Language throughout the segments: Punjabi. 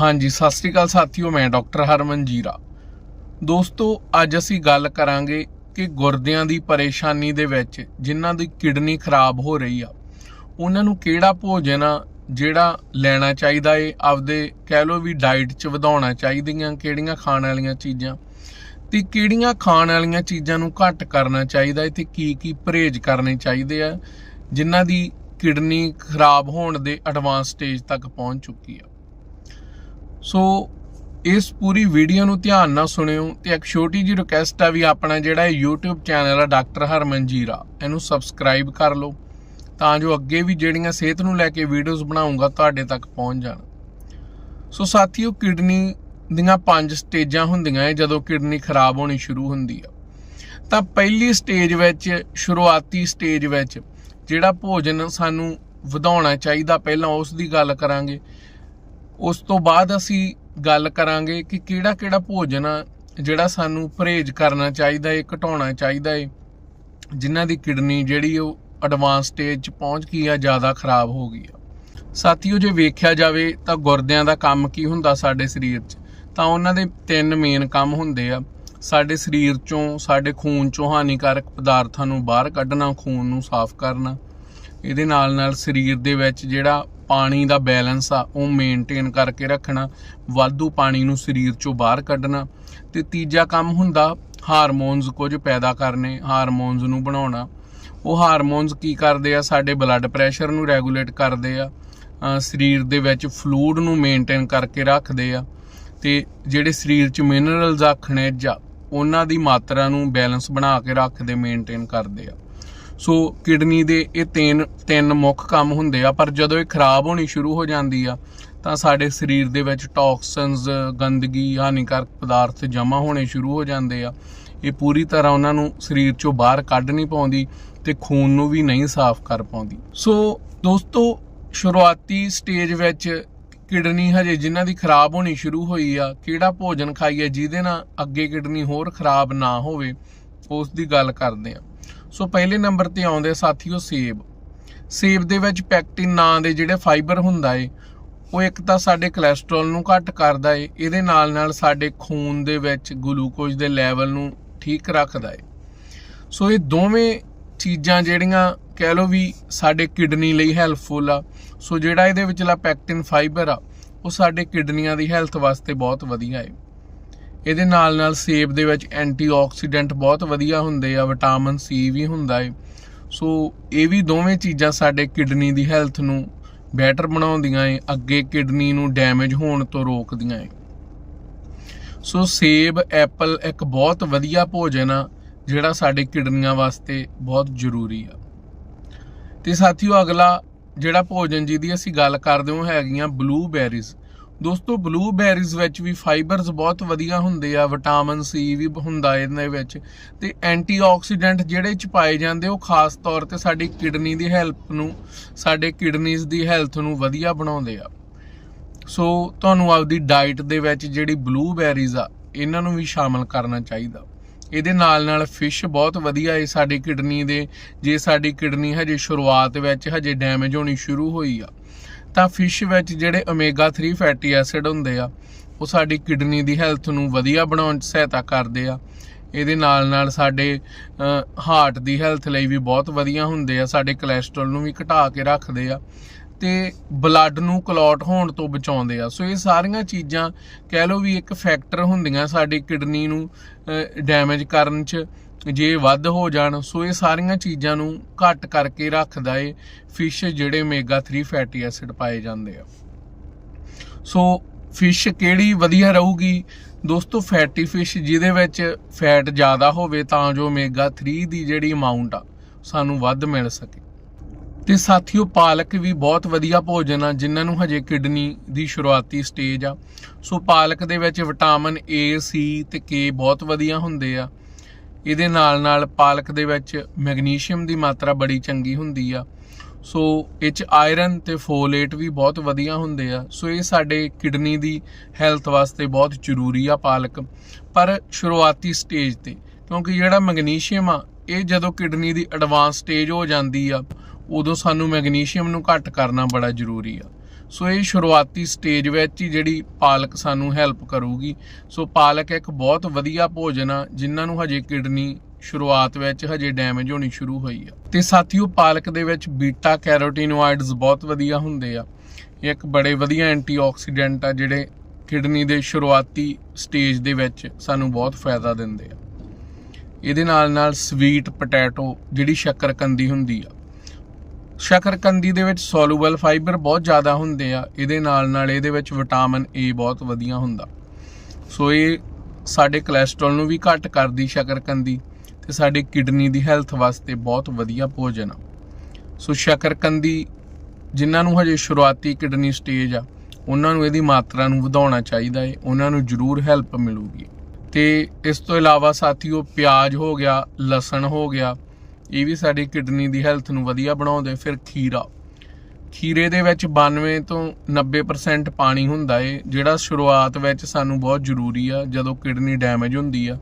ਹਾਂਜੀ, ਸਤਿ ਸ੍ਰੀ ਅਕਾਲ ਸਾਥੀਓ, ਮੈਂ ਡਾਕਟਰ ਹਰਮਨ ਜੀਰਾ। ਦੋਸਤੋ, ਅੱਜ ਅਸੀਂ ਗੱਲ ਕਰਾਂਗੇ ਕਿ ਗੁਰਦਿਆਂ ਦੀ ਪਰੇਸ਼ਾਨੀ ਦੇ ਵਿੱਚ ਜਿਨ੍ਹਾਂ ਦੀ ਕਿਡਨੀ ਖਰਾਬ ਹੋ ਰਹੀ ਆ, ਉਹਨਾਂ ਨੂੰ ਕਿਹੜਾ ਭੋਜਨ ਆ, ਜਿਹੜਾ ਲੈਣਾ ਚਾਹੀਦਾ ਏ, ਆਪਦੇ ਕਹਿ ਲੋ ਵੀ ਡਾਈਟ 'ਚ ਵਧਾਉਣਾ ਚਾਹੀਦੀਆਂ, ਕਿਹੜੀਆਂ ਖਾਣ ਵਾਲੀਆਂ ਚੀਜ਼ਾਂ, ਤੇ ਕਿਹੜੀਆਂ ਖਾਣ ਵਾਲੀਆਂ ਚੀਜ਼ਾਂ ਨੂੰ ਘੱਟ ਕਰਨਾ ਚਾਹੀਦਾ ਏ, ਤੇ ਕੀ ਕੀ ਪਰਹੇਜ਼ ਕਰਨੇ ਚਾਹੀਦੇ ਆ, ਜਿਨ੍ਹਾਂ ਦੀ ਕਿਡਨੀ ਖਰਾਬ ਹੋਣ ਦੇ ਐਡਵਾਂਸ ਸਟੇਜ ਤੱਕ ਪਹੁੰਚ ਚੁੱਕੀ ਆ। ਸੋ ਇਸ ਪੂਰੀ ਵੀਡੀਓ ਨੂੰ ਧਿਆਨ ਨਾਲ ਸੁਣਿਓ ਤੇ ਇੱਕ ਛੋਟੀ ਜਿਹੀ ਰਿਕੁਐਸਟ ਆ ਵੀ ਆਪਣਾ ਜਿਹੜਾ ਇਹ YouTube ਚੈਨਲ ਆ, ਡਾਕਟਰ ਹਰਮਨ ਜੀਰਾ, ਇਹਨੂੰ ਸਬਸਕ੍ਰਾਈਬ ਕਰ ਲਓ ਤਾਂ ਜੋ ਅੱਗੇ ਵੀ ਜਿਹੜੀਆਂ ਸਿਹਤ ਨੂੰ ਲੈ ਕੇ ਵੀਡੀਓਜ਼ ਬਣਾਉਂਗਾ, ਤੁਹਾਡੇ ਤੱਕ ਪਹੁੰਚ ਜਾਣ। ਸੋ ਸਾਥੀਓ, ਕਿਡਨੀ ਦੀਆਂ ਪੰਜ ਸਟੇਜਾਂ ਹੁੰਦੀਆਂ ਹੈ ਜਦੋਂ ਕਿਡਨੀ ਖਰਾਬ ਹੋਣੀ ਸ਼ੁਰੂ ਹੁੰਦੀ ਆ। ਤਾਂ ਪਹਿਲੀ ਸਟੇਜ ਵਿੱਚ, ਸ਼ੁਰੂਆਤੀ ਸਟੇਜ ਵਿੱਚ ਜਿਹੜਾ ਭੋਜਨ ਸਾਨੂੰ ਵਧਾਉਣਾ ਚਾਹੀਦਾ, ਪਹਿਲਾਂ ਉਸ ਦੀ ਗੱਲ ਕਰਾਂਗੇ। ਉਸ ਤੋਂ ਬਾਅਦ ਅਸੀਂ ਗੱਲ ਕਰਾਂਗੇ ਕਿ ਕਿਹੜਾ ਕਿਹੜਾ ਭੋਜਨ ਆ ਜਿਹੜਾ ਸਾਨੂੰ ਪਰਹੇਜ਼ ਕਰਨਾ ਚਾਹੀਦਾ ਹੈ ਘਟਾਉਣਾ ਚਾਹੀਦਾ ਹੈ ਜਿਨ੍ਹਾਂ ਦੀ ਕਿਡਨੀ ਜਿਹੜੀ ਉਹ ਐਡਵਾਂਸ ਸਟੇਜ 'ਚ ਪਹੁੰਚ ਗਈ ਆ, ਜ਼ਿਆਦਾ ਖਰਾਬ ਹੋ ਗਈ ਆ। ਸਾਥੀਓ, ਜੇ ਵੇਖਿਆ ਜਾਵੇ ਤਾਂ ਗੁਰਦਿਆਂ ਦਾ ਕੰਮ ਕੀ ਹੁੰਦਾ ਸਾਡੇ ਸਰੀਰ 'ਚ? ਤਾਂ ਉਹਨਾਂ ਦੇ ਤਿੰਨ ਮੇਨ ਕੰਮ ਹੁੰਦੇ ਆ। ਸਾਡੇ ਸਰੀਰ 'ਚੋਂ, ਸਾਡੇ ਖੂਨ 'ਚੋਂ ਹਾਨੀਕਾਰਕ ਪਦਾਰਥਾਂ ਨੂੰ ਬਾਹਰ ਕੱਢਣਾ, ਖੂਨ ਨੂੰ ਸਾਫ਼ ਕਰਨਾ। ਇਹਦੇ ਨਾਲ ਨਾਲ ਸਰੀਰ ਦੇ ਵਿੱਚ ਜਿਹੜਾ ਪਾਣੀ ਦਾ ਬੈਲੈਂਸ ਆ, ਉਹ ਮੇਨਟੇਨ ਕਰਕੇ ਰੱਖਣਾ, ਵਾਧੂ ਪਾਣੀ ਨੂੰ ਸਰੀਰ ਚੋਂ ਬਾਹਰ ਕੱਢਣਾ। ਤੇ ਤੀਜਾ ਕੰਮ ਹੁੰਦਾ, ਹਾਰਮੋਨਸ ਕੁਝ ਪੈਦਾ ਕਰਨੇ, ਹਾਰਮੋਨਸ ਨੂੰ ਬਣਾਉਣਾ। ਉਹ ਹਾਰਮੋਨਸ ਕੀ ਕਰਦੇ ਆ? ਸਾਡੇ ਬਲੱਡ ਪ੍ਰੈਸ਼ਰ ਨੂੰ ਰੈਗੂਲੇਟ ਕਰਦੇ ਆ। ਸਰੀਰ ਦੇ ਵਿੱਚ ਫਲੂਇਡ ਨੂੰ ਮੇਨਟੇਨ ਕਰਕੇ ਰੱਖਦੇ ਆ। ਤੇ ਜਿਹੜੇ ਸਰੀਰ 'ਚ ਮਿਨਰਲਸ ਆ, ਖਣਿਜ ਆ, ਉਹਨਾਂ ਦੀ ਮਾਤਰਾ ਨੂੰ ਬੈਲੈਂਸ ਬਣਾ ਕੇ ਰੱਖਦੇ ਮੇਨਟੇਨ ਕਰਦੇ ਆ। ਸੋ ਕਿਡਨੀ ਦੇ ਇਹ ਤਿੰਨ ਤਿੰਨ ਮੁੱਖ ਕੰਮ ਹੁੰਦੇ ਆ, ਪਰ ਜਦੋਂ ਇਹ ਖਰਾਬ ਹੋਣੀ ਸ਼ੁਰੂ ਹੋ ਜਾਂਦੀ ਆ, ਤਾਂ ਸਾਡੇ ਸਰੀਰ ਦੇ ਵਿੱਚ ਟੌਕਸਿਨਸ ਗੰਦਗੀ, ਹਾਨੀਕਾਰਕ ਪਦਾਰਥ ਜਮ੍ਹਾਂ ਹੋਣੇ ਸ਼ੁਰੂ ਹੋ ਜਾਂਦੇ ਆ। ਇਹ ਪੂਰੀ ਤਰ੍ਹਾਂ ਉਹਨਾਂ ਨੂੰ ਸਰੀਰ ਚੋਂ ਬਾਹਰ ਕੱਢ ਨਹੀਂ ਪਾਉਂਦੀ ਤੇ ਖੂਨ ਨੂੰ ਵੀ ਨਹੀਂ ਸਾਫ਼ ਕਰ ਪਾਉਂਦੀ। ਸੋ ਦੋਸਤੋ, ਸ਼ੁਰੂਆਤੀ ਸਟੇਜ ਵਿੱਚ ਕਿਡਨੀ ਹਜੇ ਜਿਨ੍ਹਾਂ ਦੀ ਖਰਾਬ ਹੋਣੀ ਸ਼ੁਰੂ ਹੋਈ ਆ, ਕਿਹੜਾ ਭੋਜਨ ਖਾਈਏ ਜਿਹਦੇ ਨਾਲ ਅੱਗੇ ਕਿਡਨੀ ਹੋਰ ਖਰਾਬ ਨਾ ਹੋਵੇ, ਉਸ ਦੀ ਗੱਲ ਕਰਦੇ ਆ। ਸੋ ਪਹਿਲੇ ਨੰਬਰ ਤੇ ਆਉਂਦੇ ਸਾਥੀਓ ਸੇਬ। ਸੇਬ ਦੇ ਵਿੱਚ ਪੈਕਟਿਨ ਨਾਂ ਦੇ ਜਿਹੜੇ ਫਾਈਬਰ ਹੁੰਦਾ ਏ, ਉਹ ਇੱਕ ਤਾਂ ਸਾਡੇ ਕੋਲੇਸਟ੍ਰੋਲ ਨੂੰ ਘੱਟ ਕਰਦਾ ਏ, ਇਹਦੇ ਨਾਲ ਨਾਲ ਸਾਡੇ ਖੂਨ ਦੇ ਵਿੱਚ ਗਲੂਕੋਜ਼ ਦੇ ਲੈਵਲ ਨੂੰ ਠੀਕ ਰੱਖਦਾ ਏ। ਸੋ ਇਹ ਦੋਵੇਂ ਚੀਜ਼ਾਂ ਜਿਹੜੀਆਂ ਕਹਿ ਲਓ ਵੀ ਸਾਡੇ ਕਿਡਨੀ ਲਈ ਹੈਲਪਫੁਲ ਆ, ਸੋ ਜਿਹੜਾ ਇਹਦੇ ਵਿਚਲਾ ਪੈਕਟਿਨ ਫਾਈਬਰ ਆ, ਉਹ ਸਾਡੇ ਕਿਡਨੀਆਂ ਦੀ ਹੈਲਥ ਵਾਸਤੇ ਬਹੁਤ ਵਧੀਆ ਏ। ਇਹਦੇ ਨਾਲ ਨਾਲ ਸੇਬ ਦੇ ਵਿੱਚ ਐਂਟੀਆਕਸੀਡੈਂਟ ਬਹੁਤ ਵਧੀਆ ਹੁੰਦੇ ਆ, ਵਿਟਾਮਿਨ ਸੀ ਵੀ ਹੁੰਦਾ ਏ। ਸੋ ਇਹ ਵੀ ਦੋਵੇਂ ਚੀਜ਼ਾਂ ਸਾਡੇ ਕਿਡਨੀ ਦੀ ਹੈਲਥ ਨੂੰ ਬੈਟਰ ਬਣਾਉਂਦੀਆਂ ਏ, ਅੱਗੇ ਕਿਡਨੀ ਨੂੰ ਡੈਮੇਜ ਹੋਣ ਤੋਂ ਰੋਕਦੀਆਂ ਏ। ਸੋ ਸੇਬ, ਐਪਲ ਇੱਕ ਬਹੁਤ ਵਧੀਆ ਭੋਜਨ ਆ, ਜਿਹੜਾ ਸਾਡੇ ਕਿਡਨੀਆਂ ਵਾਸਤੇ ਬਹੁਤ ਜ਼ਰੂਰੀ ਆ। ਤੇ ਸਾਥੀਓ ਅਗਲਾ ਜਿਹੜਾ ਭੋਜਨ ਜਿਹਦੀ ਅਸੀਂ ਗੱਲ ਕਰਦੇ ਹਾਂ ਹੈਗੀਆਂ ਬਲੂਬੈਰੀਜ਼। ਦੋਸਤੋ ਬਲੂਬੈਰੀਜ਼ ਵਿੱਚ ਵੀ ਫਾਈਬਰਸ ਬਹੁਤ ਵਧੀਆ ਹੁੰਦੇ ਆ ਵਿਟਾਮਿਨ ਸੀ ਵੀ ਹੁੰਦਾ ਇਹਦੇ ਵਿੱਚ ਤੇ ਐਂਟੀਆਕਸੀਡੈਂਟ ਜਿਹੜੇ ਚ ਪਾਏ ਜਾਂਦੇ, ਉਹ ਖਾਸ ਤੌਰ ਤੇ ਸਾਡੀ ਕਿਡਨੀ ਦੀ ਹੈਲਪ ਨੂੰ, ਸਾਡੇ ਕਿਡਨੀਜ਼ ਦੀ ਹੈਲਥ ਨੂੰ ਵਧੀਆ ਬਣਾਉਂਦੇ ਆ। ਸੋ, ਤੁਹਾਨੂੰ ਆਪਦੀ ਡਾਈਟ ਦੇ ਵਿੱਚ ਜਿਹੜੀ ਬਲੂਬੈਰੀਜ਼ ਆ, ਇਹਨਾਂ ਨੂੰ ਵੀ ਸ਼ਾਮਲ ਕਰਨਾ ਚਾਹੀਦਾ। ਇਹਦੇ ਨਾਲ ਨਾਲ ਫਿਸ਼ ਬਹੁਤ ਵਧੀਆ ਹੈ ਸਾਡੀ ਕਿਡਨੀ ਦੇ, ਜੇ ਸਾਡੀ ਕਿਡਨੀ ਹਜੇ ਸ਼ੁਰੂਆਤ ਵਿੱਚ ਹਜੇ ਡੈਮੇਜ ਹੋਣੀ ਸ਼ੁਰੂ ਹੋਈ ਆ। ਤਾਂ ਫਿਸ਼ ਵਿੱਚ ਜਿਹੜੇ ਓਮੇਗਾ 3 ਫੈਟੀ ਐਸਿਡ ਹੁੰਦੇ ਆ, ਉਹ ਸਾਡੀ ਕਿਡਨੀ ਦੀ ਹੈਲਥ ਨੂੰ ਵਧੀਆ ਬਣਾਉਣ 'ਚ ਸਹਾਇਤਾ ਕਰਦੇ ਆ। ਇਹਦੇ ਨਾਲ ਨਾਲ ਸਾਡੇ ਹਾਰਟ ਦੀ ਹੈਲਥ ਲਈ ਵੀ ਬਹੁਤ ਵਧੀਆ ਹੁੰਦੇ ਆ, ਸਾਡੇ ਕੋਲੇਸਟ੍ਰੋਲ ਨੂੰ ਵੀ ਘਟਾ ਕੇ ਰੱਖਦੇ ਆ ਤੇ ਬਲੱਡ ਨੂੰ ਕਲੌਟ ਹੋਣ ਤੋਂ ਬਚਾਉਂਦੇ ਆ। ਸੋ ਇਹ ਸਾਰੀਆਂ ਚੀਜ਼ਾਂ ਕਹਿ ਲਓ ਵੀ ਇੱਕ ਫੈਕਟਰ ਹੁੰਦੀਆਂ ਸਾਡੀ ਕਿਡਨੀ ਨੂੰ ਡੈਮੇਜ ਕਰਨ 'ਚ ਜੇ ਵੱਧ ਹੋ ਜਾਣ, ਸੋ ਇਹ ਸਾਰੀਆਂ ਚੀਜ਼ਾਂ ਨੂੰ ਘੱਟ ਕਰਕੇ ਰੱਖਦਾ ਏ। ਫਿਸ਼ ਜਿਹੜੇ ਓਮੇਗਾ 3 ਫੈਟੀ ਐਸਿਡ ਪਾਏ ਜਾਂਦੇ ਆ। ਸੋ ਫਿਸ਼ ਕਿਹੜੀ ਵਧੀਆ ਰਹੂਗੀ? ਦੋਸਤੋ ਫੈਟੀ ਫਿਸ਼ ਜਿਹਦੇ ਵਿੱਚ ਫੈਟ ਜ਼ਿਆਦਾ ਹੋਵੇ, ਤਾਂ ਜੋ ਓਮੇਗਾ 3 ਦੀ ਜਿਹੜੀ ਅਮਾਉਂਟ ਆ, ਸਾਨੂੰ ਵੱਧ ਮਿਲ ਸਕੇ। ਤੇ ਸਾਥੀਓ, ਪਾਲਕ ਵੀ ਬਹੁਤ ਵਧੀਆ ਭੋਜਨ ਆ, ਜਿਨ੍ਹਾਂ ਨੂੰ ਹਜੇ ਕਿਡਨੀ ਦੀ ਸ਼ੁਰੂਆਤੀ ਸਟੇਜ ਆ। ਸੋ ਪਾਲਕ ਦੇ ਵਿੱਚ ਵਿਟਾਮਿਨ A, C ਤੇ K ਬਹੁਤ ਵਧੀਆ ਹੁੰਦੇ ਆ। ਇਹਦੇ ਨਾਲ ਨਾਲ ਪਾਲਕ ਦੇ ਵਿੱਚ ਮੈਗਨੀਸ਼ੀਅਮ ਦੀ ਮਾਤਰਾ ਬੜੀ ਚੰਗੀ ਹੁੰਦੀ ਆ। ਸੋ ਇਹ ਚ ਆਇਰਨ ਤੇ ਫੋਲੇਟ ਵੀ ਬਹੁਤ ਵਧੀਆ ਹੁੰਦੇ ਆ। ਸੋ ਇਹ ਸਾਡੇ ਕਿਡਨੀ ਦੀ ਹੈਲਥ ਵਾਸਤੇ ਬਹੁਤ ਜ਼ਰੂਰੀ ਆ ਪਾਲਕ। ਪਰ ਸ਼ੁਰੂਆਤੀ ਸਟੇਜ ਤੇ, ਕਿਉਂਕਿ ਜਿਹੜਾ ਮੈਗਨੀਸ਼ੀਅਮ ਆ, ਇਹ ਜਦੋਂ ਕਿਡਨੀ ਦੀ ਐਡਵਾਂਸ ਸਟੇਜ ਹੋ ਜਾਂਦੀ ਆ, ਉਦੋਂ ਸਾਨੂੰ ਮੈਗਨੀਸ਼ੀਅਮ ਨੂੰ ਘੱਟ ਕਰਨਾ ਬੜਾ ਜ਼ਰੂਰੀ ਆ। ਸੋ ਇਹ ਸ਼ੁਰੂਆਤੀ ਸਟੇਜ ਵਿੱਚ ਹੀ ਜਿਹੜੀ ਪਾਲਕ ਸਾਨੂੰ ਹੈਲਪ ਕਰੂਗੀ। ਸੋ ਪਾਲਕ ਇੱਕ ਬਹੁਤ ਵਧੀਆ ਭੋਜਨ ਆ, ਜਿਨ੍ਹਾਂ ਨੂੰ ਹਜੇ ਕਿਡਨੀ ਸ਼ੁਰੂਆਤ ਵਿੱਚ ਹਜੇ ਡੈਮੇਜ ਹੋਣੀ ਸ਼ੁਰੂ ਹੋਈ ਆ। ਤੇ ਸਾਥੀਓ, ਪਾਲਕ ਦੇ ਵਿੱਚ ਬੀਟਾ ਕੈਰੋਟੀਨੋਇਡਸ ਬਹੁਤ ਵਧੀਆ ਹੁੰਦੇ ਆ। ਇਹ ਇੱਕ ਬੜੇ ਵਧੀਆ ਐਂਟੀਆਕਸੀਡੈਂਟ ਆ, ਜਿਹੜੇ ਕਿਡਨੀ ਦੇ ਸ਼ੁਰੂਆਤੀ ਸਟੇਜ ਦੇ ਵਿੱਚ ਸਾਨੂੰ ਬਹੁਤ ਫਾਇਦਾ ਦਿੰਦੇ ਆ। ਇਹਦੇ ਨਾਲ ਨਾਲ ਸਵੀਟ ਪੋਟੈਟੋ ਜਿਹੜੀ ਸ਼ੱਕਰਕੰਦੀ ਹੁੰਦੀ ਆ ਸ਼ਕਰਕੰਦੀ ਦੇ ਵਿੱਚ ਸੋਲੂਬਲ ਫਾਈਬਰ ਬਹੁਤ ਜ਼ਿਆਦਾ ਹੁੰਦੇ ਆ, ਇਹਦੇ ਨਾਲ ਨਾਲ ਇਹਦੇ ਵਿੱਚ ਵਿਟਾਮਿਨ ਏ ਬਹੁਤ ਵਧੀਆ ਹੁੰਦਾ। ਸੋ ਇਹ ਸਾਡੇ ਕੋਲੇਸਟ੍ਰੋਲ ਨੂੰ ਵੀ ਘੱਟ ਕਰਦੀ ਸ਼ੱਕਰਕੰਦੀ ਤੇ ਸਾਡੀ ਕਿਡਨੀ ਦੀ ਹੈਲਥ ਵਾਸਤੇ ਬਹੁਤ ਵਧੀਆ ਭੋਜਨ ਆ। ਸੋ ਸ਼ੱਕਰਕੰਦੀ ਜਿਨ੍ਹਾਂ ਨੂੰ ਹਜੇ ਸ਼ੁਰੂਆਤੀ ਕਿਡਨੀ ਸਟੇਜ ਆ, ਉਹਨਾਂ ਨੂੰ ਇਹਦੀ ਮਾਤਰਾ ਨੂੰ ਵਧਾਉਣਾ ਚਾਹੀਦਾ ਏ, ਉਹਨਾਂ ਨੂੰ ਜ਼ਰੂਰ ਹੈਲਪ ਮਿਲੂਗੀ। ਤੇ ਇਸ ਤੋਂ ਇਲਾਵਾ ਸਾਥੀਓ, ਪਿਆਜ਼ ਹੋ ਗਿਆ, ਲਸਣ ਹੋ ਗਿਆ ਇਹ ਵੀ ਸਾਡੀ ਕਿਡਨੀ ਦੀ ਹੈਲਥ ਨੂੰ ਵਧੀਆ ਬਣਾਉਂਦੇ, ਫਿਰ ਖੀਰਾ। ਖੀਰੇ ਦੇ ਵਿੱਚ 92 ਤੋਂ 90% ਪਾਣੀ ਹੁੰਦਾ ਏ, ਜਿਹੜਾ ਸ਼ੁਰੂਆਤ ਵਿੱਚ ਸਾਨੂੰ ਬਹੁਤ ਜ਼ਰੂਰੀ ਆ, ਜਦੋਂ ਕਿਡਨੀ ਡੈਮੇਜ ਹੁੰਦੀ ਆ।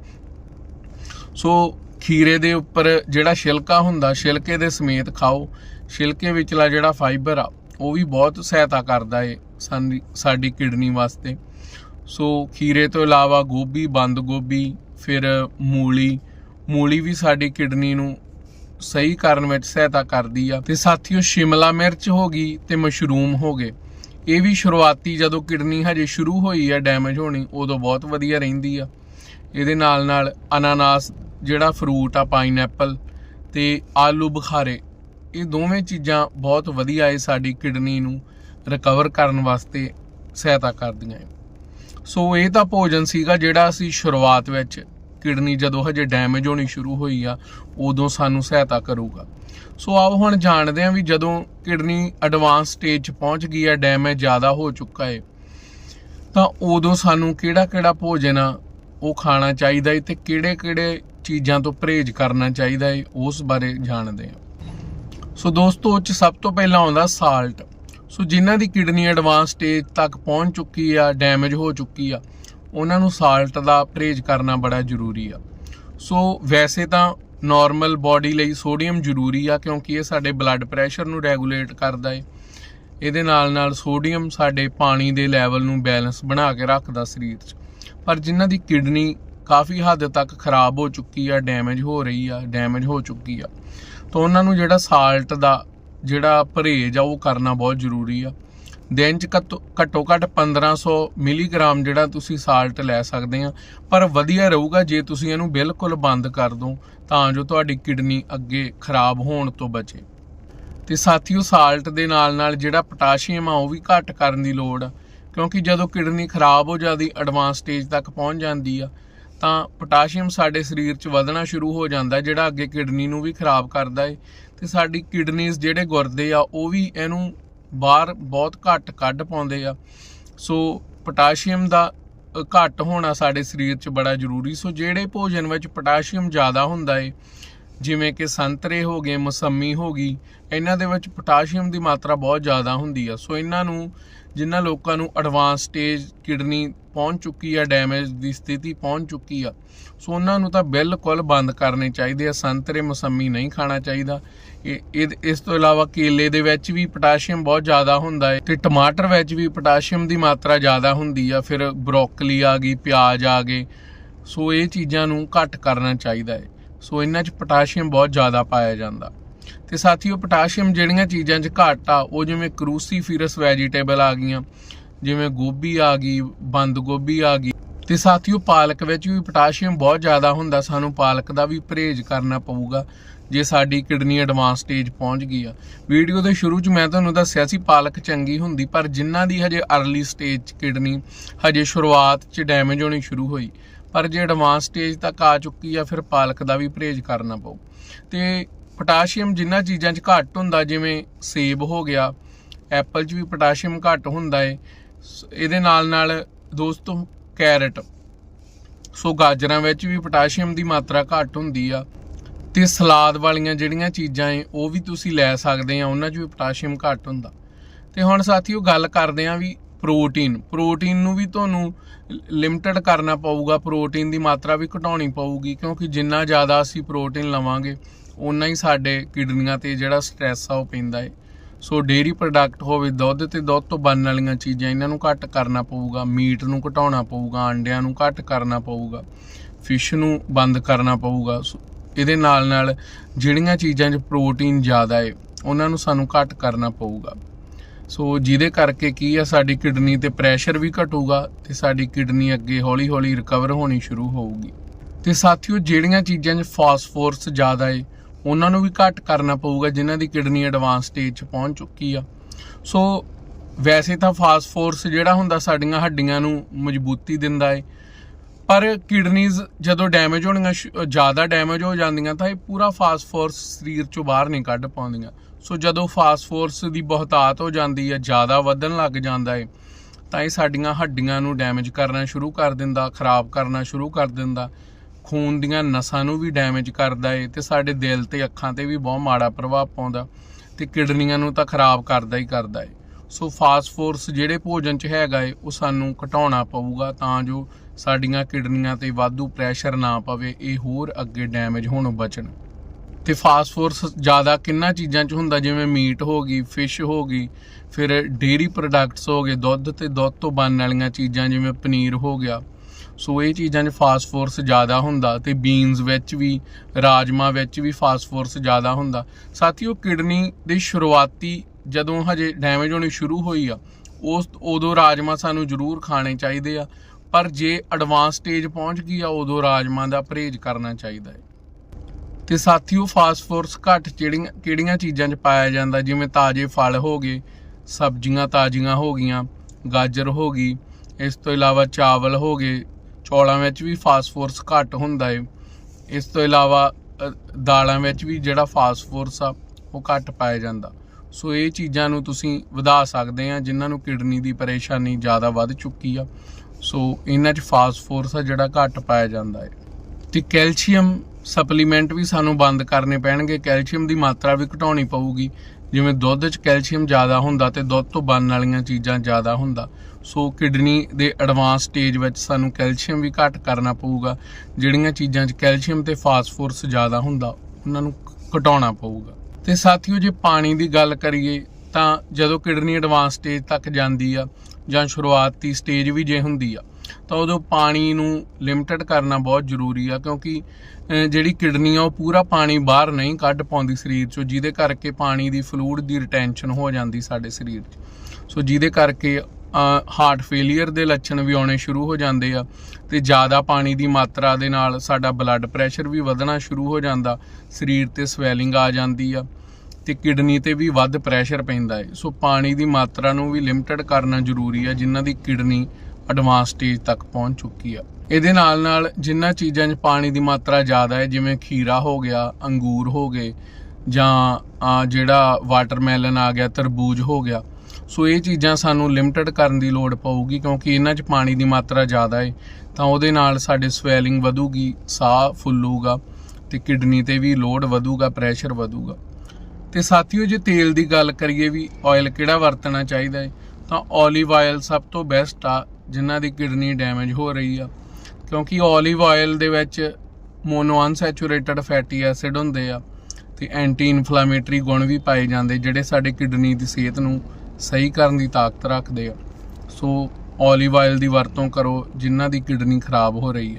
ਸੋ ਖੀਰੇ ਦੇ ਉੱਪਰ ਜਿਹੜਾ ਛਿਲਕਾ ਹੁੰਦਾ, ਛਿਲਕੇ ਦੇ ਸਮੇਤ ਖਾਓ। ਛਿਲਕੇ ਵਿਚਲਾ ਜਿਹੜਾ ਫਾਈਬਰ ਆ, ਉਹ ਵੀ ਬਹੁਤ ਸਹਾਇਤਾ ਕਰਦਾ ਏ ਸਾਡੀ ਸਾਡੀ ਕਿਡਨੀ ਵਾਸਤੇ। ਸੋ ਖੀਰੇ ਤੋਂ ਇਲਾਵਾ ਗੋਭੀ, ਬੰਦ ਗੋਭੀ, ਫਿਰ ਮੂਲੀ। ਮੂਲੀ ਵੀ ਸਾਡੀ ਕਿਡਨੀ ਨੂੰ ਸਹੀ ਕਰਨ ਵਿੱਚ ਸਹਾਇਤਾ ਕਰਦੀ ਆ। ਤੇ ਸਾਥੀਓ, ਸ਼ਿਮਲਾ ਮਿਰਚ ਹੋ ਗਈ ਤੇ ਮਸ਼ਰੂਮ ਹੋ ਗਏ। ਇਹ ਵੀ ਸ਼ੁਰੂਆਤੀ ਜਦੋਂ ਕਿਡਨੀ ਹਜੇ ਸ਼ੁਰੂ ਹੋਈ ਆ ਡੈਮੇਜ ਹੋਣੀ, ਉਦੋਂ ਬਹੁਤ ਵਧੀਆ ਰਹਿੰਦੀ ਆ। ਇਹਦੇ ਨਾਲ ਨਾਲ ਅਨਾਨਾਸ, ਜਿਹੜਾ ਫਰੂਟ ਆ ਪਾਈਨਐਪਲ ਤੇ ਆਲੂ ਬੁਖਾਰੇ, ਇਹ ਦੋਵੇਂ ਚੀਜ਼ਾਂ ਬਹੁਤ ਵਧੀਆ ਏ ਸਾਡੀ ਕਿਡਨੀ ਨੂੰ ਰਿਕਵਰ ਕਰਨ ਵਾਸਤੇ ਸਹਾਇਤਾ ਕਰਦੀਆਂ ਏ ਸੋ ਇਹ ਤਾਂ ਭੋਜਨ ਸੀਗਾ ਜਿਹੜਾ ਅਸੀਂ ਸ਼ੁਰੂਆਤ ਵਿੱਚ ਕਿਡਨੀ ਜਦੋਂ ਹਜੇ ਡੈਮੇਜ ਹੋਣੀ ਸ਼ੁਰੂ ਹੋਈ ਆ, ਉਦੋਂ ਸਾਨੂੰ ਸਹਾਇਤਾ ਕਰੂਗਾ। ਸੋ ਆਓ ਹੁਣ ਜਾਣਦੇ ਹਾਂ ਵੀ ਜਦੋਂ ਕਿਡਨੀ ਐਡਵਾਂਸ ਸਟੇਜ 'ਚ ਪਹੁੰਚ ਗਈ ਆ ਡੈਮੇਜ ਜ਼ਿਆਦਾ ਹੋ ਚੁੱਕਾ ਹੈ ਤਾਂ ਉਦੋਂ ਸਾਨੂੰ ਕਿਹੜਾ-ਕਿਹੜਾ ਭੋਜਨ ਆ ਉਹ ਖਾਣਾ ਚਾਹੀਦਾ ਹੈ ਤੇ ਕਿਹੜੇ-ਕਿਹੜੇ ਚੀਜ਼ਾਂ ਤੋਂ ਪਰਹੇਜ਼ ਕਰਨਾ ਚਾਹੀਦਾ ਹੈ ਉਸ ਬਾਰੇ ਜਾਣਦੇ ਹਾਂ। ਸੋ ਦੋਸਤੋ, ਉਹ 'ਚ ਸਭ ਤੋਂ ਪਹਿਲਾਂ ਆਉਂਦਾ ਸਾਲਟ ਸੋ ਜਿਨ੍ਹਾਂ ਦੀ ਕਿਡਨੀ ਐਡਵਾਂਸ ਸਟੇਜ ਤੱਕ ਪਹੁੰਚ ਚੁੱਕੀ ਆ ਡੈਮੇਜ ਹੋ ਚੁੱਕੀ ਆ ਉਹਨਾਂ ਨੂੰ ਸਾਲਟ ਦਾ ਪਰਹੇਜ਼ ਕਰਨਾ ਬੜਾ ਜ਼ਰੂਰੀ ਆ। ਸੋ ਵੈਸੇ ਤਾਂ ਨਾਰਮਲ ਬਾਡੀ ਲਈ ਸੋਡੀਅਮ ਜ਼ਰੂਰੀ ਆ ਕਿਉਂਕਿ ਇਹ ਸਾਡੇ ਬਲੱਡ ਪ੍ਰੈਸ਼ਰ ਨੂੰ ਰੈਗੂਲੇਟ ਕਰਦਾ ਏ। ਇਹਦੇ ਨਾਲ ਨਾਲ ਸੋਡੀਅਮ ਸਾਡੇ ਪਾਣੀ ਦੇ ਲੈਵਲ ਨੂੰ ਬੈਲੈਂਸ ਬਣਾ ਕੇ ਰੱਖਦਾ ਸਰੀਰ 'ਚ। ਪਰ ਜਿਨ੍ਹਾਂ ਦੀ ਕਿਡਨੀ ਕਾਫੀ ਹੱਦ ਤੱਕ ਖਰਾਬ ਹੋ ਚੁੱਕੀ ਆ ਡੈਮੇਜ ਹੋ ਰਹੀ ਆ ਡੈਮੇਜ ਹੋ ਚੁੱਕੀ ਆ, ਤਾਂ ਉਹਨਾਂ ਨੂੰ ਜਿਹੜਾ ਸਾਲਟ ਦਾ ਜਿਹੜਾ ਪਰਹੇਜ਼ ਆ ਉਹ ਕਰਨਾ ਬਹੁਤ ਜ਼ਰੂਰੀ ਆ। ਦਿਨ ਚ ਘੱਟੋ ਘੱਟੋ ਘੱਟ 1500 ਮਿਲੀਗ੍ਰਾਮ ਜਿਹੜਾ ਤੁਸੀਂ ਸਾਲਟ ਲੈ ਸਕਦੇ ਆ। ਪਰ ਵਧੀਆ ਰਹੂਗਾ ਜੇ ਤੁਸੀਂ ਇਹਨੂੰ ਬਿਲਕੁਲ ਬੰਦ ਕਰ ਦੋ, ਤਾਂ ਜੋ ਤੁਹਾਡੀ ਕਿਡਨੀ ਅੱਗੇ ਖਰਾਬ ਹੋਣ ਤੋਂ ਬਚੇ। ਤੇ ਸਾਥੀਓ, ਸਾਲਟ ਦੇ ਨਾਲ ਨਾਲ ਜਿਹੜਾ ਪੋਟਾਸ਼ੀਅਮ ਆ, ਉਹ ਵੀ ਘੱਟ ਕਰਨ ਦੀ ਲੋੜ ਆ। ਕਿਉਂਕਿ ਜਦੋਂ ਕਿਡਨੀ ਖਰਾਬ ਹੋ ਜਾਂਦੀ ਐਡਵਾਂਸ ਸਟੇਜ ਤੱਕ ਪਹੁੰਚ ਜਾਂਦੀ ਆ, ਤਾਂ ਪੋਟਾਸ਼ੀਅਮ ਸਾਡੇ ਸਰੀਰ 'ਚ ਵਧਣਾ ਸ਼ੁਰੂ ਹੋ ਜਾਂਦਾ, ਜਿਹੜਾ ਅੱਗੇ ਕਿਡਨੀ ਨੂੰ ਵੀ ਖਰਾਬ ਕਰਦਾ ਏ। ਤੇ ਸਾਡੀ ਕਿਡਨੀਜ਼ ਜਿਹੜੇ ਗੁਰਦੇ ਆ, ਉਹ ਵੀ ਇਹਨੂੰ ਬਾਹਰ ਬਹੁਤ ਘੱਟ ਕੱਢ ਪਾਉਂਦੇ ਆ। ਸੋ ਪੋਟਾਸ਼ੀਅਮ ਦਾ ਘੱਟ ਹੋਣਾ ਸਾਡੇ ਸਰੀਰ 'ਚ ਬੜਾ ਜ਼ਰੂਰੀ। ਸੋ ਜਿਹੜੇ ਭੋਜਨ ਵਿੱਚ ਪੋਟਾਸ਼ੀਅਮ ਜ਼ਿਆਦਾ ਹੁੰਦਾ ਏ, ਜਿਵੇਂ ਕਿ ਸੰਤਰੇ ਹੋ ਗਏ, ਮੌਸਮੀ ਹੋ ਗਈ, ਇਹਨਾਂ ਦੇ ਵਿੱਚ ਪੋਟਾਸ਼ੀਅਮ ਦੀ ਮਾਤਰਾ ਬਹੁਤ ਜ਼ਿਆਦਾ ਹੁੰਦੀ ਆ। ਸੋ ਇਹਨਾਂ ਨੂੰ ਜਿਨ੍ਹਾਂ ਲੋਕਾਂ ਨੂੰ ਐਡਵਾਂਸ ਸਟੇਜ ਕਿਡਨੀ ਪਹੁੰਚ ਚੁੱਕੀ ਆ ਡੈਮੇਜ ਦੀ ਸਥਿਤੀ ਪਹੁੰਚ ਚੁੱਕੀ ਆ, ਸੋ ਉਹਨਾਂ ਨੂੰ ਤਾਂ ਬਿਲਕੁਲ ਬੰਦ ਕਰਨੇ ਚਾਹੀਦੇ ਆ, ਸੰਤਰੇ ਮਸੰਮੀ ਨਹੀਂ ਖਾਣਾ ਚਾਹੀਦਾ। ਇਹ, ਇਹ- ਇਸ ਤੋਂ ਇਲਾਵਾ ਕੇਲੇ ਦੇ ਵਿੱਚ ਵੀ ਪੋਟਾਸ਼ੀਅਮ ਬਹੁਤ ਜ਼ਿਆਦਾ ਹੁੰਦਾ ਹੈ ਤੇ ਟਮਾਟਰ ਵਿੱਚ ਵੀ ਪੋਟਾਸ਼ੀਅਮ ਦੀ ਮਾਤਰਾ ਜ਼ਿਆਦਾ ਹੁੰਦੀ ਆ, ਫਿਰ ਬਰੋਕਲੀ ਆ ਗਈ, ਪਿਆਜ਼ ਆ ਗਏ, ਸੋ ਇਹ ਚੀਜ਼ਾਂ ਨੂੰ ਘੱਟ ਕਰਨਾ ਚਾਹੀਦਾ ਹੈ। ਸੋ ਇਹਨਾਂ 'ਚ ਪੋਟਾਸ਼ੀਅਮ ਬਹੁਤ ਜ਼ਿਆਦਾ ਪਾਇਆ ਜਾਂਦਾ। ਤੇ ਸਾਥੀਓ, ਪੋਟਾਸ਼ੀਅਮ ਜਿਹੜੀਆਂ ਚੀਜ਼ਾਂ 'ਚ ਘੱਟ ਆ, ਉਹ ਜਿਵੇਂ ਕਰੂਸੀਫੀਰਸ ਵੈਜੀਟੇਬਲ ਆ ਗਈਆਂ, ਜਿਵੇਂ ਗੋਭੀ ਆ ਗਈ, ਬੰਦ ਗੋਭੀ ਆ ਗਈ। ਤੇ ਸਾਥੀਓ, ਪਾਲਕ ਵਿੱਚ ਵੀ ਪੋਟਾਸ਼ੀਅਮ ਬਹੁਤ ਜ਼ਿਆਦਾ ਹੁੰਦਾ, ਸਾਨੂੰ ਪਾਲਕ ਦਾ ਵੀ ਪਰਹੇਜ਼ ਕਰਨਾ ਪਊਗਾ, ਜੇ ਸਾਡੀ ਕਿਡਨੀ ਐਡਵਾਂਸ ਸਟੇਜ ਪਹੁੰਚ ਗਈ ਆ। ਵੀਡੀਓ ਦੇ ਸ਼ੁਰੂ 'ਚ ਮੈਂ ਤੁਹਾਨੂੰ ਦੱਸਿਆ ਸੀ, ਪਾਲਕ ਚੰਗੀ ਹੁੰਦੀ, ਪਰ ਜਿਨ੍ਹਾਂ ਦੀ ਹਜੇ ਅਰਲੀ ਸਟੇਜ 'ਚ ਕਿਡਨੀ, ਹਜੇ ਸ਼ੁਰੂਆਤ 'ਚ ਡੈਮੇਜ ਹੋਣੀ ਸ਼ੁਰੂ ਹੋਈ, ਪਰ ਜੇ ਐਡਵਾਂਸ ਸਟੇਜ ਤੱਕ ਆ ਚੁੱਕੀ ਆ, ਫਿਰ ਪਾਲਕ ਦਾ ਵੀ ਪਰਹੇਜ਼ ਕਰਨਾ ਪਊ। ਤੇ ਪੋਟਾਸ਼ੀਅਮ ਜਿਨ੍ਹਾਂ ਚੀਜ਼ਾਂ 'ਚ ਘੱਟ ਹੁੰਦਾ, ਜਿਵੇਂ ਸੇਬ ਹੋ ਗਿਆ, ਐਪਲ 'ਚ ਵੀ ਪੋਟਾਸ਼ੀਅਮ ਘੱਟ ਹੁੰਦਾ ਏ। ਸ- ਇਹਦੇ ਨਾਲ ਨਾਲ ਦੋਸਤੋ, ਕੈਰਟ। ਸੋ ਗਾਜਰਾਂ ਵਿੱਚ ਵੀ ਪੋਟਾਸ਼ੀਅਮ ਦੀ ਮਾਤਰਾ ਘੱਟ ਹੁੰਦੀ ਆ। ਤੇ ਸਲਾਦ ਵਾਲੀਆਂ ਜਿਹੜੀਆਂ ਚੀਜ਼ਾਂ ਏ, ਉਹ ਵੀ ਤੁਸੀਂ ਲੈ ਸਕਦੇ ਆ, ਉਹਨਾਂ 'ਚ ਵੀ ਪੋਟਾਸ਼ੀਅਮ ਘੱਟ ਹੁੰਦਾ। ਤੇ ਹੁਣ ਸਾਥੀਓ ਗੱਲ ਕਰਦੇ ਆ ਵੀ ਪ੍ਰੋਟੀਨ। ਪ੍ਰੋਟੀਨ ਨੂੰ ਵੀ ਤੁਹਾਨੂੰ ਲਿਮਟਿਡ ਕਰਨਾ ਪਊਗਾ, ਪ੍ਰੋਟੀਨ ਦੀ ਮਾਤਰਾ ਵੀ ਘਟਾਉਣੀ ਪਊਗੀ, ਕਿਉਂਕਿ ਜਿੰਨਾ ਜ਼ਿਆਦਾ ਅਸੀਂ ਪ੍ਰੋਟੀਨ ਲਵਾਂਗੇ ਉਨਾ ਹੀ ਸਾਡੇ ਕਿਡਨੀਆਂ ਤੇ ਜਿਹੜਾ ਸਟ੍ਰੈਸ ਆ ਉਹ ਪੈਂਦਾ ਏ। ਸੋ ਡੇਰੀ ਪ੍ਰੋਡਕਟ ਹੋਵੇ, ਦੁੱਧ ਤੇ ਦੁੱਧ ਤੋਂ ਬਣਨ ਵਾਲੀਆਂ ਚੀਜ਼ਾਂ, ਇਹਨਾਂ ਨੂੰ ਘੱਟ ਕਰਨਾ ਪਊਗਾ। ਮੀਟ ਨੂੰ ਘਟਾਉਣਾ ਪਊਗਾ ਅੰਡਿਆਂ ਨੂੰ ਘੱਟ ਕਰਨਾ ਪਊਗਾ। ਫਿਸ਼ ਨੂੰ ਬੰਦ ਕਰਨਾ ਪਊਗਾ। ਸੋ ਇਹਦੇ ਨਾਲ ਨਾਲ ਜਿਹੜੀਆਂ ਚੀਜ਼ਾਂ 'ਚ ਪ੍ਰੋਟੀਨ ਜ਼ਿਆਦਾ ਹੈ ਉਹਨਾਂ ਨੂੰ ਸਾਨੂੰ ਘੱਟ ਕਰਨਾ ਪਊਗਾ। ਸੋ ਜਿਹਦੇ ਕਰਕੇ ਕੀ ਆ, ਸਾਡੀ ਕਿਡਨੀ ਤੇ ਪ੍ਰੈਸ਼ਰ ਵੀ ਘਟੂਗਾ ਤੇ ਸਾਡੀ ਕਿਡਨੀ ਅੱਗੇ ਹੌਲੀ-ਹੌਲੀ ਰਿਕਵਰ ਹੋਣੀ ਸ਼ੁਰੂ ਹੋਊਗੀ। ਤੇ ਸਾਥੀਓ, ਜਿਹੜੀਆਂ ਚੀਜ਼ਾਂ 'ਚ ਫਾਸਫੋਰਸ ਜ਼ਿਆਦਾ ਏ ਉਹਨਾਂ ਨੂੰ ਵੀ ਘੱਟ ਕਰਨਾ ਪਊਗਾ, ਜਿਨ੍ਹਾਂ ਦੀ ਕਿਡਨੀ ਐਡਵਾਂਸ ਸਟੇਜ 'ਚ ਪਹੁੰਚ ਚੁੱਕੀ ਆ। ਸੋ ਵੈਸੇ ਤਾਂ ਫਾਸਫੋਰਸ ਜਿਹੜਾ ਹੁੰਦਾ ਸਾਡੀਆਂ ਹੱਡੀਆਂ ਨੂੰ ਮਜ਼ਬੂਤੀ ਦਿੰਦਾ ਏ। ਪਰ ਕਿਡਨੀਜ਼ ਜਦੋਂ ਡੈਮੇਜ ਹੋਣੀਆਂ ਸ਼ੁ- ਜ਼ਿਆਦਾ ਡੈਮੇਜ ਹੋ ਜਾਂਦੀਆਂ ਤਾਂ ਇਹ ਪੂਰਾ ਫਾਸਫੋਰਸ ਸਰੀਰ ਚੋਂ ਬਾਹਰ ਨਹੀਂ ਕੱਢ ਪਾਉਂਦੀਆਂ। ਸੋ ਜਦੋਂ ਫਾਸਫੋਰਸ ਦੀ ਬਹੁਤਾਤ ਹੋ ਜਾਂਦੀ ਹੈ ਜ਼ਿਆਦਾ ਵਧਣ ਲੱਗ ਜਾਂਦਾ ਏ, ਤਾਂ ਇਹ ਸਾਡੀਆਂ ਹੱਡੀਆਂ ਨੂੰ ਡੈਮੇਜ ਕਰਨਾ ਸ਼ੁਰੂ ਕਰ ਦਿੰਦਾ, ਖਰਾਬ ਕਰਨਾ ਸ਼ੁਰੂ ਕਰ ਦਿੰਦਾ। ਖੂਨ ਦੀਆਂ ਨਸਾਂ ਨੂੰ ਵੀ ਡੈਮੇਜ ਕਰਦਾ ਏ ਤੇ ਸਾਡੇ ਦਿਲ ਤੇ ਅੱਖਾਂ ਤੇ ਵੀ ਬਹੁਤ ਮਾੜਾ ਪ੍ਰਭਾਵ ਪਾਉਂਦਾ ਤੇ ਕਿਡਨੀਆਂ ਨੂੰ ਤਾਂ ਖਰਾਬ ਕਰਦਾ ਹੀ ਕਰਦਾ ਏ। ਸੋ ਫਾਸਫੋਰਸ ਜਿਹੜੇ ਭੋਜਨ 'ਚ ਹੈਗਾ ਏ, ਉਹ ਸਾਨੂੰ ਘਟਾਉਣਾ ਪਊਗਾ ਤਾਂ ਜੋ ਸਾਡੀਆਂ ਕਿਡਨੀਆਂ ਤੇ ਵਾਧੂ ਪ੍ਰੈਸ਼ਰ ਨਾ ਪਵੇ, ਇਹ ਹੋਰ ਅੱਗੇ ਡੈਮੇਜ ਹੋਣੋਂ ਬਚਣ। ਤੇ ਫਾਸਫੋਰਸ ਜ਼ਿਆਦਾ ਕਿੰਨਾ ਚੀਜ਼ਾਂ 'ਚ ਹੁੰਦਾ? ਜਿਵੇਂ ਮੀਟ ਹੋ ਗਈ ਫਿਸ਼ ਹੋ ਗਈ, ਫਿਰ ਡੇਰੀ ਪ੍ਰੋਡਕਟਸ ਹੋ ਗਏ, ਦੁੱਧ ਤੇ ਦੁੱਧ ਤੋਂ ਬਣਨ ਵਾਲੀਆਂ ਚੀਜ਼ਾਂ ਜਿਵੇਂ ਪਨੀਰ ਹੋ ਗਿਆ ਸੋ ਇਹ ਚੀਜ਼ਾਂ 'ਚ ਫਾਸਫੋਰਸ ਜ਼ਿਆਦਾ ਹੁੰਦਾ ਤੇ ਬੀਨਸ ਵਿੱਚ ਵੀ, ਰਾਜਮਾ ਵਿੱਚ ਵੀ ਫਾਸਫੋਰਸ ਜ਼ਿਆਦਾ ਹੁੰਦਾ। ਸਾਥੀਓ ਕਿਡਨੀ ਦੀ ਸ਼ੁਰੂਆਤੀ ਜਦੋਂ ਹਜੇ ਡੈਮੇਜ ਹੋਣੀ ਸ਼ੁਰੂ ਹੋਈ ਆ, ਉਸ ਉਦੋਂ ਰਾਜਮਾ ਸਾਨੂੰ ਜ਼ਰੂਰ ਖਾਣੇ ਚਾਹੀਦੇ ਆ, ਪਰ ਜੇ ਐਡਵਾਂਸ ਸਟੇਜ ਪਹੁੰਚ ਗਈ ਆ, ਉਦੋਂ ਰਾਜਮਾ ਦਾ ਪਰਹੇਜ਼ ਕਰਨਾ ਚਾਹੀਦਾ ਹੈ। ਤੇ ਸਾਥੀਓ ਫਾਸਫੋਰਸ ਘੱਟ ਜਿਹੜੀਆਂ, ਕਿਹੜੀਆਂ ਚੀਜ਼ਾਂ 'ਚ ਪਾਇਆ ਜਾਂਦਾ, ਜਿਵੇਂ ਤਾਜ਼ੇ ਫਲ ਹੋ ਗਏ, ਸਬਜ਼ੀਆਂ ਤਾਜ਼ੀਆਂ ਹੋ ਗਈਆਂ, ਗਾਜਰ ਹੋ ਗਈ, ਇਸ ਤੋਂ ਇਲਾਵਾ ਚਾਵਲ ਹੋ ਗਏ ਚੌਲਾਂ ਵਿੱਚ ਵੀ ਫਾਸਫੋਰਸ ਘੱਟ ਹੁੰਦਾ ਏ। ਇਸ ਤੋਂ ਇਲਾਵਾ ਦਾਲਾਂ ਵਿੱਚ ਵੀ ਜਿਹੜਾ ਫਾਸਫੋਰਸ ਆ, ਉਹ ਘੱਟ ਪਾਇਆ ਜਾਂਦਾ। ਸੋ ਇਹ ਚੀਜ਼ਾਂ ਨੂੰ ਤੁਸੀਂ ਵਧਾ ਸਕਦੇ ਆ, ਜਿਨ੍ਹਾਂ ਨੂੰ ਕਿਡਨੀ ਦੀ ਪਰੇਸ਼ਾਨੀ ਜ਼ਿਆਦਾ ਵੱਧ ਚੁੱਕੀ ਆ। ਸੋ ਇਹਨਾਂ 'ਚ ਫਾਸਫੋਰਸ ਆ ਜਿਹੜਾ ਘੱਟ ਪਾਇਆ ਜਾਂਦਾ ਹੈ ਤੇ ਕੈਲਸ਼ੀਅਮ ਸਪਲੀਮੈਂਟ ਵੀ ਸਾਨੂੰ ਬੰਦ ਕਰਨੇ ਪੈਣਗੇ। ਕੈਲਸ਼ੀਅਮ ਦੀ ਮਾਤਰਾ ਵੀ ਘਟਾਉਣੀ ਪਊਗੀ। ਜਿਵੇਂ ਦੁੱਧ 'ਚ ਕੈਲਸ਼ੀਅਮ ਜ਼ਿਆਦਾ ਹੁੰਦਾ ਤੇ ਦੁੱਧ ਤੋਂ ਬਣਨ ਵਾਲੀਆਂ ਚੀਜ਼ਾਂ ਜ਼ਿਆਦਾ ਹੁੰਦਾ। ਸੋ ਕਿਡਨੀ ਦੇ ਐਡਵਾਂਸ ਸਟੇਜ ਵਿੱਚ ਸਾਨੂੰ ਕੈਲਸ਼ੀਅਮ ਵੀ ਘੱਟ ਕਰਨਾ ਪਊਗਾ, ਜਿਹੜੀਆਂ ਚੀਜ਼ਾਂ 'ਚ ਕੈਲਸ਼ੀਅਮ ਤੇ ਫਾਸਫੋਰਸ ਜ਼ਿਆਦਾ ਹੁੰਦਾ, ਉਹਨਾਂ ਨੂੰ ਘਟਾਉਣਾ ਪਊਗਾ। ਤੇ ਸਾਥੀਓ, ਜੇ ਪਾਣੀ ਦੀ ਗੱਲ ਕਰੀਏ, ਤਾਂ ਜਦੋਂ ਕਿਡਨੀ ਐਡਵਾਂਸ ਸਟੇਜ ਤੱਕ ਜਾਂਦੀ ਆ ਜਾਂ ਸ਼ੁਰੂਆਤੀ ਸਟੇਜ ਵੀ ਜੇ ਹੁੰਦੀ ਆ ਤਾਂ ਉਦੋਂ ਪਾਣੀ ਨੂੰ ਲਿਮਟਿਡ ਕਰਨਾ ਬਹੁਤ ਜ਼ਰੂਰੀ ਆ, ਕਿਉਂਕਿ ਜਿਹੜੀ ਕਿਡਨੀ ਆ, ਉਹ ਪੂਰਾ ਪਾਣੀ ਬਾਹਰ ਨਹੀਂ ਕੱਢ ਪਾਉਂਦੀ ਸਰੀਰ ਚੋਂ, ਜਿਹਦੇ ਕਰਕੇ ਪਾਣੀ ਦੀ ਫਲੂਇਡ ਦੀ ਰਿਟੈਂਸ਼ਨ ਹੋ ਜਾਂਦੀ ਸਾਡੇ ਸਰੀਰ 'ਚ। ਸੋ ਜਿਹਦੇ ਕਰਕੇ ਹਾਰਟ ਫੇਲਿਅਰ ਦੇ ਲੱਛਣ ਵੀ ਆਉਣੇ ਸ਼ੁਰੂ ਹੋ ਜਾਂਦੇ ਆ ਤੇ ਜ਼ਿਆਦਾ ਪਾਣੀ ਦੀ ਮਾਤਰਾ ਦੇ ਨਾਲ ਸਾਡਾ ਬਲੱਡ ਪ੍ਰੈਸ਼ਰ ਵੀ ਵਧਣਾ ਸ਼ੁਰੂ ਹੋ ਜਾਂਦਾ, ਸਰੀਰ ਤੇ ਸਵੈਲਿੰਗ ਆ ਜਾਂਦੀ ਆ ਤੇ ਕਿਡਨੀ ਤੇ ਵੀ ਵੱਧ ਪ੍ਰੈਸ਼ਰ ਪੈਂਦਾ ਹੈ ਸੋ ਪਾਣੀ ਦੀ ਮਾਤਰਾ ਨੂੰ ਵੀ ਲਿਮਟਿਡ ਕਰਨਾ ਜ਼ਰੂਰੀ ਆ, ਜਿਨ੍ਹਾਂ ਦੀ ਕਿਡਨੀ ਐਡਵਾਂਸ ਸਟੇਜ ਤੱਕ ਪਹੁੰਚ ਚੁੱਕੀ ਆ। ਇਹਦੇ ਨਾਲ ਨਾਲ ਜਿਨ੍ਹਾਂ ਚੀਜ਼ਾਂ 'ਚ ਪਾਣੀ ਦੀ ਮਾਤਰਾ ਜ਼ਿਆਦਾ ਹੈ ਜਿਵੇਂ ਖੀਰਾ ਹੋ ਗਿਆ ਅੰਗੂਰ ਹੋ ਗਏ ਜਾਂ ਅਹ, ਜਿਹੜਾ ਵਾਟਰਮੈਲਨ ਆ ਗਿਆ ਤਰਬੂਜ ਹੋ ਗਿਆ। ਸੋ ਇਹ ਚੀਜ਼ਾਂ ਸਾਨੂੰ ਲਿਮਟਿਡ ਕਰਨ ਦੀ ਲੋੜ ਪਊਗੀ ਕਿਉਂਕਿ ਇਹਨਾਂ 'ਚ ਪਾਣੀ ਦੀ ਮਾਤਰਾ ਜ਼ਿਆਦਾ ਹੈ। ਤਾਂ ਉਹਦੇ ਨਾਲ ਸਾਡੇ ਸਵੈਲਿੰਗ ਵਧੂਗੀ ਸਾਹ ਫੁੱਲੂਗਾ ਤੇ ਕਿਡਨੀ ਤੇ ਵੀ ਲੋਡ ਵਧੂਗਾ ਪ੍ਰੈਸ਼ਰ ਵਧੂਗਾ। ਤੇ ਸਾਥੀਓ ਜੇ ਤੇਲ ਦੀ ਗੱਲ ਕਰੀਏ ਵੀ ਆਇਲ ਕਿਹੜਾ ਵਰਤਣਾ ਚਾਹੀਦਾ ਹੈ ਤਾਂ 올ਿਵ ਆਇਲ ਸਭ ਤੋਂ ਬੈਸਟ ਆ। ਜਿਨ੍ਹਾਂ ਦੀ ਕਿਡਨੀ ਡੈਮੇਜ ਹੋ ਰਹੀ ਆ, ਕਿਉਂਕਿ 올ਿਵ ਆਇਲ ਦੇ ਵਿੱਚ ਮੋਨੋ ਅਨਸੈਚੂਰੇਟਡ ਫੈਟੀ ਐਸਿਡ ਹੁੰਦੇ ਆ, ਤੇ ਐਂਟੀ ਇਨਫਲੇਮੇਟਰੀ ਗੁਣ ਵੀ ਪਾਏ ਜਾਂਦੇ, ਜਿਹੜੇ ਸਾਡੇ ਕਿਡਨੀ ਦੀ ਸਿਹਤ ਨੂੰ ਸਹੀ ਕਰਨ ਦੀ ਤਾਕਤ ਰੱਖਦੇ ਆ। ਸੋ 올ਿਵ ਆਇਲ ਦੀ ਵਰਤੋਂ ਕਰੋ, ਜਿਨ੍ਹਾਂ ਦੀ ਕਿਡਨੀ ਖਰਾਬ ਹੋ ਰਹੀ ਆ।